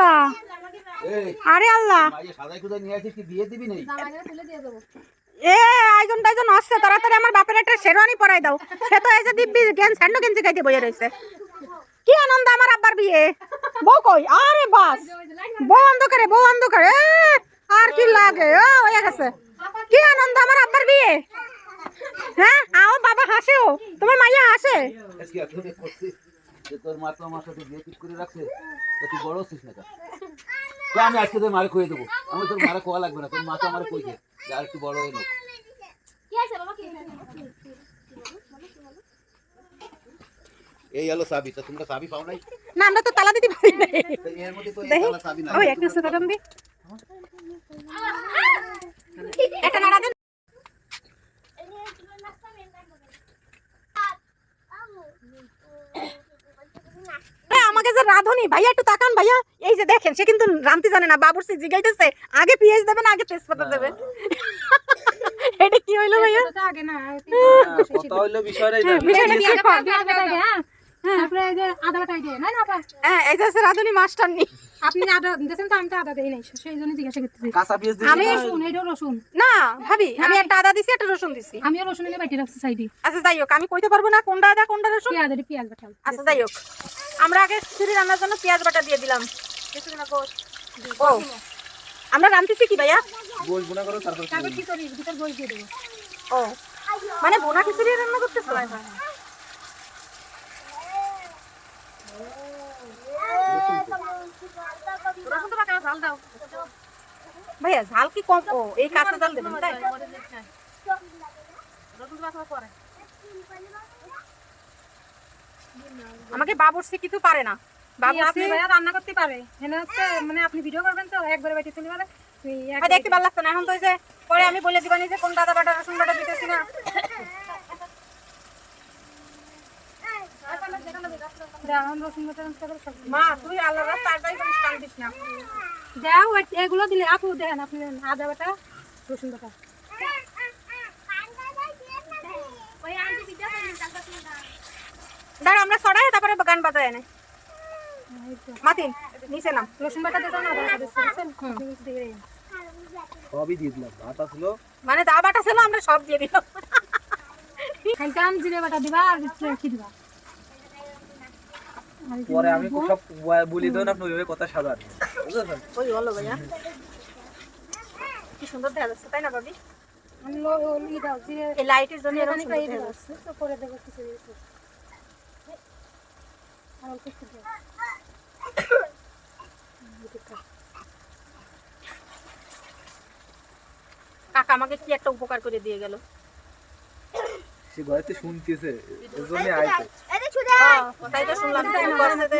আল্লাহ। আরে আল্লাহ। মাইয়ে সাদাই খুদাই নিয়ে আসিস কি দিয়ে দিবি নেই এ আইজন টাইজন আসছে তাড়াতাড়ি আমার বাপের একটা শেরওয়ানি পরাই দাও। সে তো এসে দিব্যি গেন স্যান্ডো গেঞ্জি খাইতে বসে রয়েছে কি আনন্দ আমার আব্বার বিয়ে। বউ কই? আরে বাস। বউ অন্ধকারে বউ অন্ধকারে। আর কি লাগে? ও হয়ে গেছে। কি আনন্দ আমার আব্বার বিয়ে? হ্যাঁ? আও বাবা হাসেও তোমার মাইয়া হাসে। যে তোর মা তো আমার সাথে বিয়ে ঠিক করে রাখছে তা তুই বড় হচ্ছিস না তো আমি আজকে তোর মারে খুঁয়ে দেবো। আমি তোর মারে কোয়া লাগবে না তোর মা তো আমার কইছে যে আর একটু বড় হয়ে এই হলো সাবি তা তোমরা সাবি পাও নাই? না আমরা তো তালা দিতে পারি না এর মধ্যে তো এই তালা সাবি না ওই একটু সুতরাং দি। একটা নাড়া দেন এ, আমাকে ভাইয়া একটু তাকান ভাইয়া। এই যে দেখেন সে কিন্তু রামতি জানে না বাবুরসি জিগাইতেছে। আগে পিএইচ দেবে না আগে তেজপাতা দেবে। এটা কি হইল ভাইয়া? আগে না হইল বিষয়টা হ্যাঁ? তারপরে এই যে আদা বাটা দিয়ে না না আপা হ্যাঁ এই যে আছে রাধুনি মাস্টার নি আপনি আদা দিয়েছেন তো আমি তো আদা দেই নাই সেই জন্য জিজ্ঞাসা করতেছি। কাঁচা পিস আমি রসুন এইটাও রসুন। না ভাবি আমি একটা আদা দিছি একটা রসুন দিছি। আমিও রসুন এনে বাইটে রাখছি সাইডে। আচ্ছা যাই হোক আমি কইতে পারব না কোনটা আদা কোনটা রসুন? পেঁয়াজ এটা পেঁয়াজ বাটা। আচ্ছা যাই হোক। আমরা আগে খিচুড়ি রান্নার জন্য পেঁয়াজ বাটা দিয়ে দিলাম। ও আমরা রান্ধিছি কি ভাইয়া? গোল গুণা করো তারপর তারপর কি করি? ভিতর গোল দিয়ে দেবো। ও মানে বোনা খিচুড়ি রান্না করতেছো রসুন তো বাটা ঝাল দাও ভাইয়া ঝাল কি কম? ও এই কাঁচা ঝাল দেবেন তাই? আমাকে বাবুর্চি কিছু পারে না। ভাইয়া রান্না করতে পারে। হচ্ছে মানে আপনি ভিডিও করবেন তো একবারে বাইটে চলে যাবে। দেখতে ভালো লাগতো না এখন তো যে পরে আমি বলে দিবানি যে কোন দাদা বাটা রসুন বাটা দিতেছি না দাঁড়ান, রসুন বাটা রান্না করে সব দিন। মা তুই আল্লাহ রাস্তা আর যাই করিস কান দিস না যাও এগুলো দিলে আপু দেখেন আপনি দেন, আদা বাটা রসুন বাটা। দাঁড়া আমরা সরাই তারপরে গান বাজায় এনে। মাতিন নিচে নাম। রসুন বাটা দিতে না দিন। সবই দিয়ে দিলাম ভাত আসলো মানে দা বাটা ছিল আমরা সব দিয়ে দিলাম। খাইতাম জিরে বাটা দিবা আর কি দিবা। পরে আমি সব বলি দেন আপনি ওইভাবে কথা সাজান। বুঝেছেন? ওই বলো ভাইয়া। কি সুন্দর দেখা যাচ্ছে তাই না ভাবি? এই লাইটের জন্য এরকম সুন্দর করে দেবো কিছু আর অল্প একটু কাকা আমাকে কি একটা উপকার করে দিয়ে গেল? সে ঘরেতে শুনতেছে আইছে। তাই তো শুনলাম ফোন করছে যে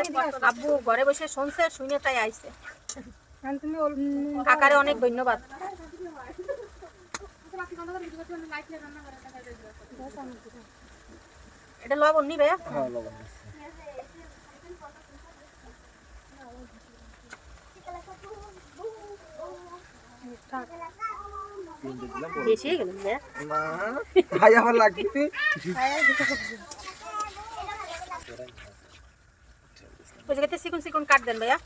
আব্বু ঘরে বসে শুনছে শুনে তাই আইছে। কাকারে অনেক ধন্যবাদ। এটা লবণ নিবে? হ্যাঁ। বেশি গেল না ভাই আমার লাগবে। ওই জায়গাতে চিকন চিকন কাট দেন ভাইয়া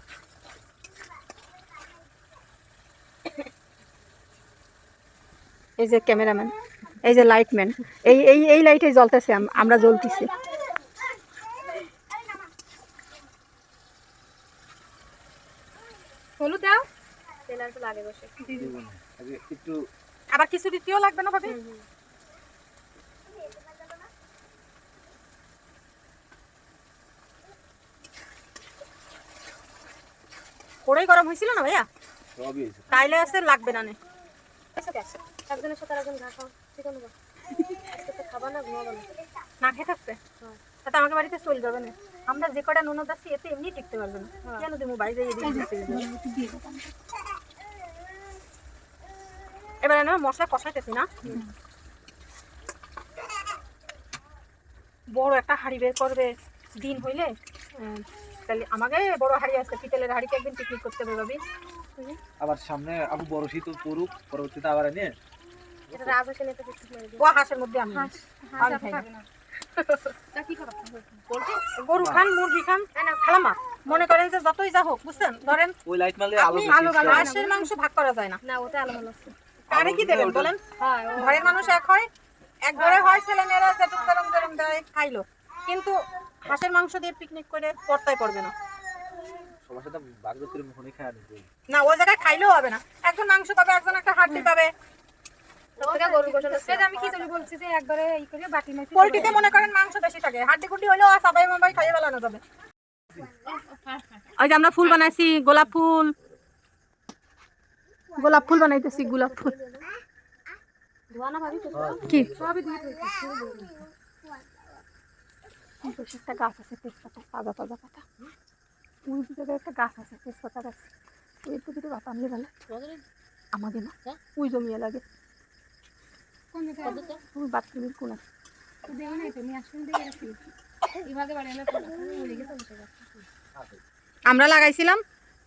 এই যে ক্যামেরাম্যান এই যে লাইটম্যান এই এই এই লাইটে জ্বলতেছে আম- আমরা জ্বলতেছি হলুদ দাও লাগে বসে আগে একটু আবার কিছু দিতেও লাগবে না ভাবি কড়াই গরম হয়েছিল না ভাইয়া? কাইলে আছে লাগবে না নে। একজনের সাথে আরেকজন ঘা খাও। চিকন গো আজকে তো খাবা না ঘুমাবো না। না খেয়ে থাকতে? তাতে আমাকে বাড়িতে চলে যাবে না। আমরা যে কটা নুন আছি এতে এমনি টিকতে পারবে না। কেন তুমি বাড়ি যাই এবারে না মশলা কষাইতেছি না। বড় একটা হাঁড়ি বের করবে। দিন হইলে উম, তাহলে আমাকে বড় হাঁড়ি আছে পিতলের হাঁড়িতে একদিন পিকনিক করতে হবে ভাবি। আবার সামনে আবু বড় শীত পড়ুক পরবর্তীতে আবার এনে এটা রাজ হোসেন এটা কিছু করে হাঁসের মধ্যে আমি। আমি খাই না। তা কি খাবার গরু খান মুরগি খান খালামা মনে করেন যে যতই যা হোক বুঝছেন? ধরেন ওই লাইট মারলে আলো আপনি বেশি আলু আসে। হাঁসের মাংস ভাগ করা যায় না। না ওটা আলো ভালো কারে কি দেবেন বলেন? হ্যাঁ ঘরের মানুষ এক হয় এক ঘরে হয় ছেলে মেয়েরা যেটুক গরম গরম দেয় খাইলো। কিন্তু হাঁসের মাংস দিয়ে পিকনিক করে পড়তাই পড়বে না। সবার সাথে বাগদত্তের মুখে খায় আনি না ওই জায়গায় খাইলেও হবে না। একজন মাংস পাবে একজন একটা হাড্ডি পাবে। আমি খিচুড়ি বলছি যে একবারে বাটি মাটি পোলট্রিতে মনে করেন মাংস বেশি থাকে। হাড্ডি কুড্ডি হলেও আর সাবাই মাবাই খাইয়ে বেলানো যাবে। ওই যে আমরা ফুল বানাইছি গোলাপ ফুল। গোলাপ ফুল বানাইতেছি গোলাপ ফুল। ধোয়া না ভাবি তো কি? সবই পাশে একটা গাছ আছে তেজপাতা তাজা তাজা পাতা। ওই জায়গায় একটা গাছ আছে তেজপাতা গাছ। ওই তো দুটো পাতা আনলে ভালো আমাদের না ওই জমিয়ে লাগে। ওই বাথরুমের কোনা গেছে আমরা লাগাইছিলাম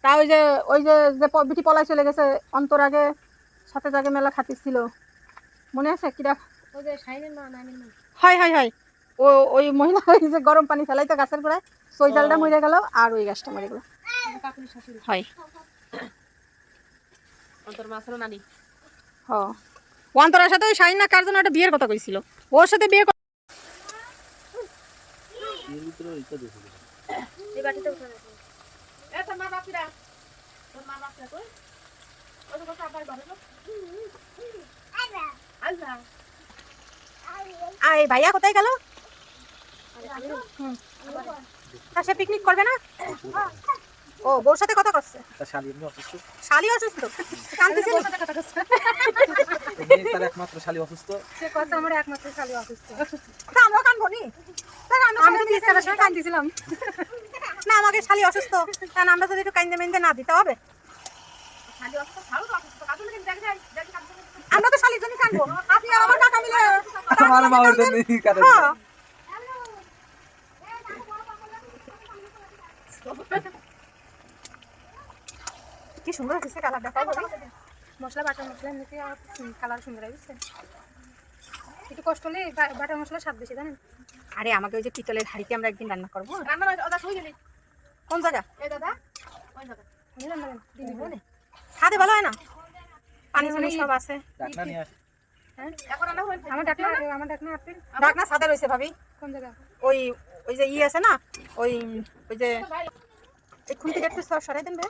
তা ওই যে ওই যে যে প- বিটি পলাই চলে গেছে অন্তর আগে সাথে জাগে মেলা খাতির ছিল। মনে আছে কিরা হয় হয় হয়। ও ওই মহিলা ওই যে গরম পানি ফেলাইতো গাছের গোড়ায় সই জালটা মরে গেল আর ওই গাছটা মরে গেল। হয়। অন্তর মাছ নানি। হ। অন্তরের সাথে ওই শাহিন না কার জন্য একটা বিয়ের কথা কইছিল? ওর সাথে বিয়ে এই ভাইয়া কোথায় গেল? তা সে পিকনিক করবে না? ও বউর সাথে কথা করছে শালি এমনি অসুস্থ? শালি অসুস্থ? তার একমাত্র শালি অসুস্থ? সে কথা আমার একমাত্র শালি অসুস্থ। তা আমরাও কানবো নি? তাই আমি আমি তো বিয়ে সময় কান্দিছিলাম না আমাকে শালি অসুস্থ। কারণ আমরা যদি একটু কাইন্দে মেন্দে না দিতে হবে। আমরা তো শালির জন্য কানবো আপনি আর আমার কাকা মিলে আমার জন্য কি সুন্দর হচ্ছে কালার দেখাই মশলা বাটা মশলা নিতে আর কালার সুন্দর হয় বুঝছেন? একটু কষ্ট হলে বা- বাটা মশলা স্বাদ বেশি জানেন? আরে আমাকে ওই যে পিতলের হাড়িতে আমরা একদিন রান্না করব। রান্না কোন জায়গা? এই দাদা ওই বলে। খাতে ভালো হয় না? পানি পানি সব আছে। আস হ্যাঁ? এখন রান্না হয়েছে আমার ডাকনা আমার ডাকনা আপনি ঢাকনা সাদা রয়েছে ভাবি। কোন জায়গা? ওই ওই যে ই আছে না? ওই ওই যে এই খুন্তি একটু সর- সরাই দেন ভাই।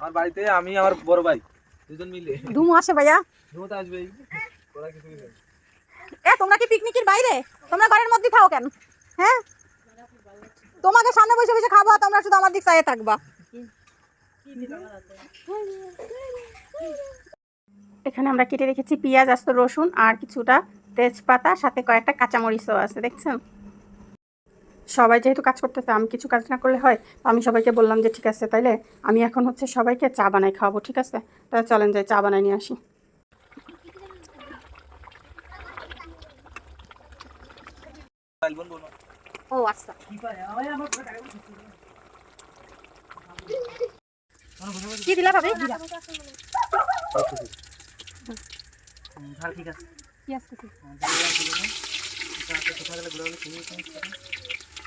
আমার বাড়িতে আমি আমার বড় ভাই দুজন মিলে। ধুমু আসে ভাইয়া? ধুমতে আসবেই ওরা কিছু এ তোমরা কি পিকনিকের বাইরে? তোমরা ঘরের মধ্যে খাও কেন? হ্যাঁ? তোমাকে সামনে বসে বসে খাব তোমরা শুধু আমার দিক চাইয়ে থাকবা। এখানে আমরা কেটে রেখেছি পেঁয়াজ আস্ত রসুন আর কিছুটা তেজপাতা সাথে কয়েকটা কাঁচামরিচও আছে দেখছেন? সবাই যেহেতু কাজ করতেছে আমি কিছু কাজ না করলে হয়? তো আমি সবাইকে বললাম যে ঠিক আছে তাইলে আমি এখন হচ্ছে সবাইকে চা বানাই খাওয়াবো ঠিক আছে? তাহলে চলেন যাই চা বানাই নিয়ে আসি। ও আচ্ছা। কি দিলা ভাবি? ভালো ঠিক আছে।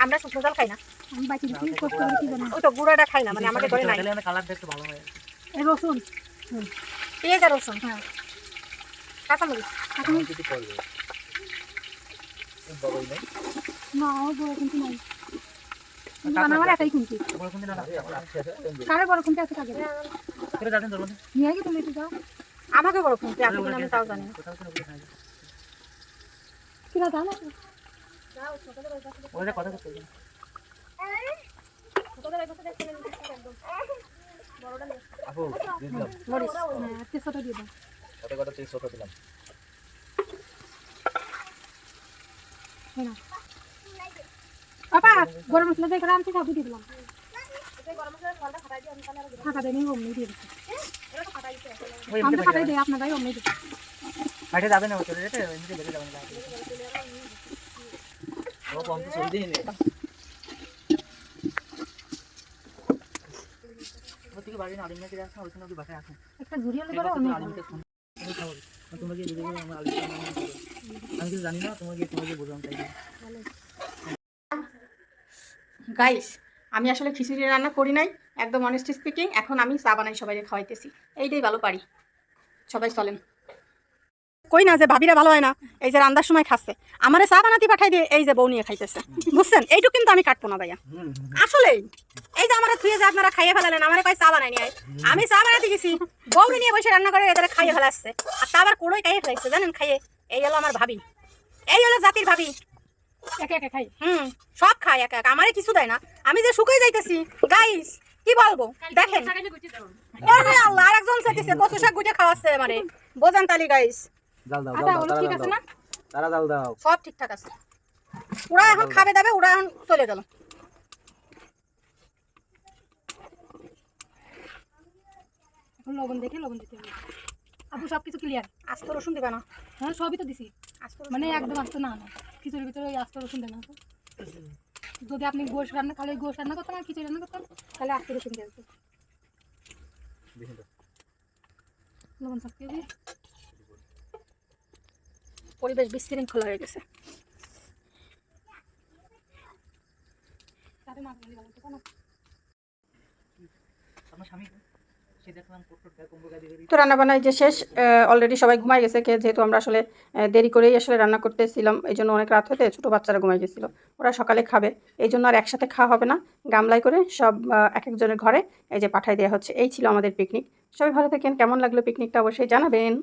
আমরা শুকনো জল খাই না। আমি বাকি দিতে কষ্ট করে কি বানাবো ওই তো গুঁড়াটা খাই না মানে আমাদের ঘরে নাই। কালারটা একটু ভালো হয়। এই রসুন। পেঁয়াজ আর রসুন। হ্যাঁ। কাঁচামরিচ। এখন কিছু করবে। বাবাই নাই। না আমার বড় কিন্তু নাই। আমার একাই কিন্তু। বড় কোন দিন না। কারে বড় কিন্তু আছে করে যাবেন তোর নিয়ে গিয়ে তুমি একটু যাও। আমাকে বড় খুঁজতে আছে আমি তাও জানি কোনো খাই ওটা কথা করতে আপু দিলাম তেজপাতা দিয়ে দাও কত দিলাম। না গরম মশলা দিয়ে করে আনছি সব দিয়ে দিলাম অমনি দিয়ে হাটে যাবে না চলে যেতে এমনিতে বেরিয়ে যাবে না। ও কম তো সবজি নেই ও থেকে বাড়ি না গাইস আমি আসলে খিচুড়ি রান্না করি নাই, একদম অনেস্ট স্পিকিং এখন আমি চা বানাই সবাইকে খাওয়াইতেছি। এইটাই ভালো পারি। সবাই চলেন। কই না যে ভাবিরা ভালো হয় না। এই যে রান্নার সময় খাচ্ছে। আমারে চা বানাতে পাঠাই দিয়ে এই যে বউ নিয়ে খাইতেছে। বুঝছেন? এইটুকু কিন্তু আমি কাটবো না ভাইয়া। আসলেই। এই যে আমার থুয়ে যে আপনারা খাইয়ে ফেলালেন আমার কয় চা বানাই নিয়ে আমি চা বানাতে গেছি। বউ নিয়ে বসে রান্না করে এদের খাইয়ে ফেলাচ্ছে। আর তা আবার কোড়োই খাইয়ে ফেলাইছে জানেন খাইয়ে? এই হলো আমার ভাবি। এই হলো জাতির ভাবি। একে একে খাই। হুম সব খায় এক এক। আমারে কিছু দেয় না। আমি যে শুকিয়ে যাইতেছি গাইস কি বলব? দেখেন। আল্লাহ আরেকজন সেটিছে কচু শাক গুটে খাওয়াচ্ছে আমারে। বোঝান তালি গাইস জাল দাও আচ্ছা ওগুলো ঠিক আছে না? তারা জাল দাও। সব ঠিকঠাক আছে। ওরা এখন খাবে দাবে ওরা এখন চলে গেল। এখন লবণ দেখে লবণ দিতে হবে। আপু সব কিছু ক্লিয়ার আস্ত রসুন দিবে না। হ্যাঁ সবই তো দিছি। আস্ত মানে একদম আস্ত না না। খিচুড়ির ভিতরে ওই আস্ত রসুন দেন না যদি আপনি গোশ রান্না খালি গোশ রান্না করতেন আর খিচুড়ি রান্না করতেন তাহলে আস্ত রসুন দিয়ে লবণ সব দিয়ে পরিবেশ বিশৃঙ্খলা হয়ে গেছে। তো রান্না বান্নায় যে শেষ অলরেডি সবাই ঘুমাই গেছে কে যেহেতু আমরা আসলে দেরি করেই আসলে রান্না করতেছিলাম এই জন্য অনেক রাত হতে ছোটো বাচ্চারা ঘুমাই গেছিল। ওরা সকালে খাবে এই জন্য আর একসাথে খাওয়া হবে না। গামলায় করে সব এক একজনের ঘরে এই যে পাঠাই দেওয়া হচ্ছে এই ছিল আমাদের পিকনিক সবাই ভালো থাকেন কেমন লাগল পিকনিকটা অবশ্যই জানাবেন।